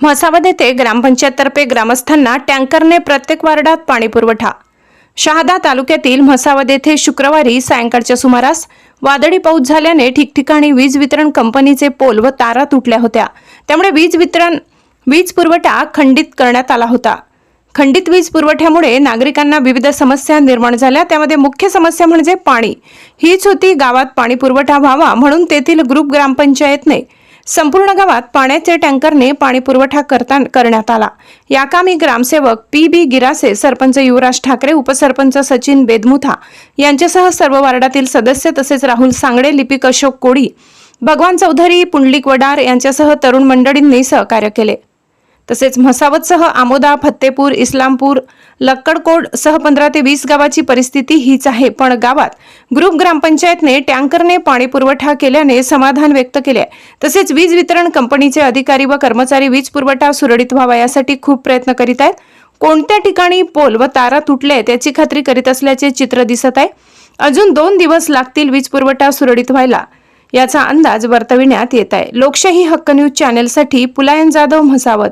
म्हसावद येथे ग्रामपंचायततर्फे ग्रामस्थांना टँकरने प्रत्येक वार्डात पाणीपुरवठा शहादा तालुक्यातील म्हसावद येथे शुक्रवारी सायंकाळच्या सुमारास वादळी पाऊस झाल्याने ठिकठिकाणी वीज वितरण कंपनीचे पोल व तारा तुटल्या होत्या. त्यामुळे वीज वितरण वीज पुरवठा खंडित करण्यात आला होता. खंडित वीज पुरवठ्यामुळे नागरिकांना विविध समस्या निर्माण झाल्या. त्यामध्ये मुख्य समस्या म्हणजे पाणी. हीच होती गावात पाणी पुरवठा व्हावा म्हणून तेथील ग्रुप ग्रामपंचायतने संपूर्ण गावात पाण्याचे टँकरने पाणी पुरवठा करता करण्यात आला. या कामी ग्रामसेवक पी बी गिरासे सरपंच युवराज ठाकरे उपसरपंच सचिन बेदमुथा यांच्यासह सर्व वार्डातील सदस्य तसेच राहुल सांगडे लिपिक अशोक कोडी भगवान चौधरी पुंडलिक वडार यांच्यासह तरुण मंडळींनी सहकार्य केले. तसेच म्हसावतसह आमोदा फत्तेपूर इस्लामपूर लक्कडकोड सह पंधरा ते वीस गावाची परिस्थिती हीच आहे. पण गावात ग्रुप ग्रामपंचायतने टँकरने पाणी पुरवठा केल्याने समाधान व्यक्त केले तसेच वीज वितरण कंपनीचे अधिकारी व कर्मचारी वीज पुरवठा सुरळीत व्हावा यासाठी खूप प्रयत्न करीत आहेत. कोणत्या ठिकाणी पोल व तारा तुटले त्याची खात्री करीत असल्याचे चित्र दिसत आहे. अजून दोन दिवस लागतील वीज पुरवठा सुरळीत व्हायला याचा अंदाज वर्तविण्यात येत आहे. लोकशाही हक्क न्यूज चॅनेलसाठी पुलायन जाधव म्हसावत.